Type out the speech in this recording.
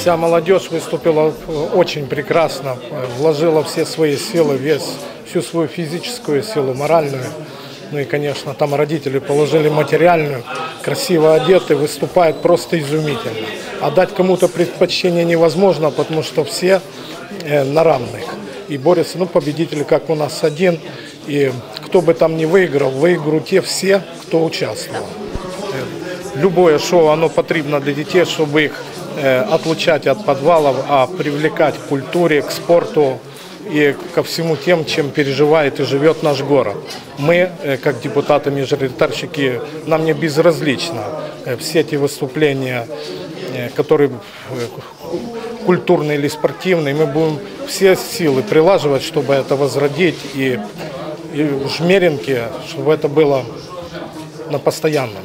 Вся молодежь выступила очень прекрасно, вложила все свои силы, весь, всю свою физическую силу, моральную. Ну и, конечно, там родители положили материальную, красиво одеты, выступают просто изумительно. Отдать кому-то предпочтение невозможно, потому что все э, на равных. И борются, ну, победители, как у нас один. И кто бы там ни выиграл, выиграют те все, кто участвовал. Любое шоу, оно потрібно для детей, чтобы их э, отлучать от подвалов, а привлекать к культуре, к спорту и ко всему тем, чем переживает и живет наш город. Мы, э, как депутаты, мажоритарщики, нам не безразлично э, все эти выступления, которые культурные или спортивные, мы будем все силы прилаживать, чтобы это возродить и, и в Жмеринке, чтобы это было на постоянном.